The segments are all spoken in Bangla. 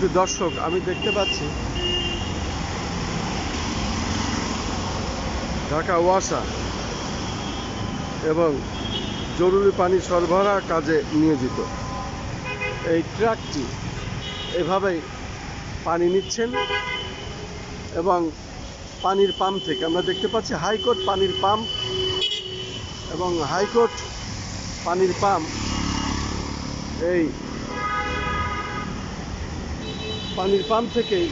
প্রিয় দর্শক, আমি দেখতে পাচ্ছি। ঢাকা ওয়াসা এবং জরুরি পানি সরবরাহ কাজে নিয়োজিত। এই ট্রাকটি এভাবেই পানি নিচ্ছেন এবং পানির পাম্প থেকে আমরা দেখতে পাচ্ছি হাইকোর্ট পানির পাম্প এবং হাইকোর্ট পানির পাম্প এই পানির পাম্প থেকেই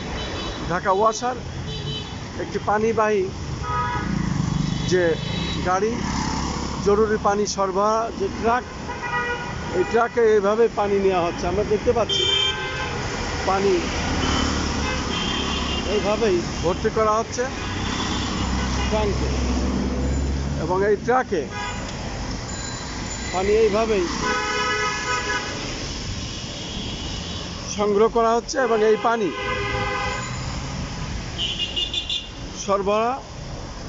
ঢাকা ওয়াসার একটি পানিবাহী যে গাড়ি, জরুরি পানি সরবরাহ, যে ট্রাক, এই ট্রাকে এইভাবে পানি নেওয়া হচ্ছে। আমরা দেখতে পাচ্ছি পানি এইভাবেই ভর্তি করা হচ্ছে এবং এই ট্রাকে পানি এইভাবেই সংগ্রহ করা হচ্ছে এবং এই পানি সরবরাহ,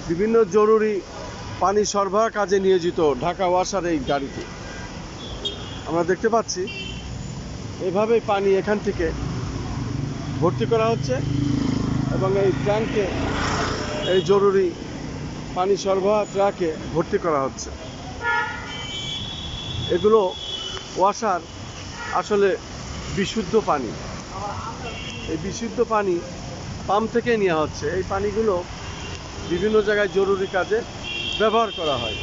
বিভিন্ন জরুরি পানি সরবরাহ কাজে নিয়োজিত ঢাকা ওয়াসার এই গাড়িটি। আমরা দেখতে পাচ্ছি, এভাবেই পানি এখান থেকে ভর্তি করা হচ্ছে এবং এই ট্যাঙ্কে এই জরুরি পানি সরবরাহ ট্রাকে ভর্তি করা হচ্ছে। এগুলো ওয়াসার আসলে বিশুদ্ধ পানি। এই বিশুদ্ধ পানি পাম্প থেকে নেওয়া হচ্ছে। এই পানিগুলো বিভিন্ন জায়গায় জরুরি কাজে ব্যবহার করা হয়।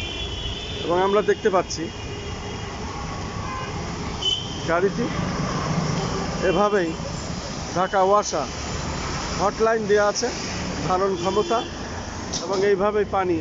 এবং আমরা দেখতে পাচ্ছি, গাড়িটি এভাবেই ঢাকা ওয়াসা হটলাইন দেওয়া আছে, ধারণ ক্ষমতা, এবং এইভাবেই পানি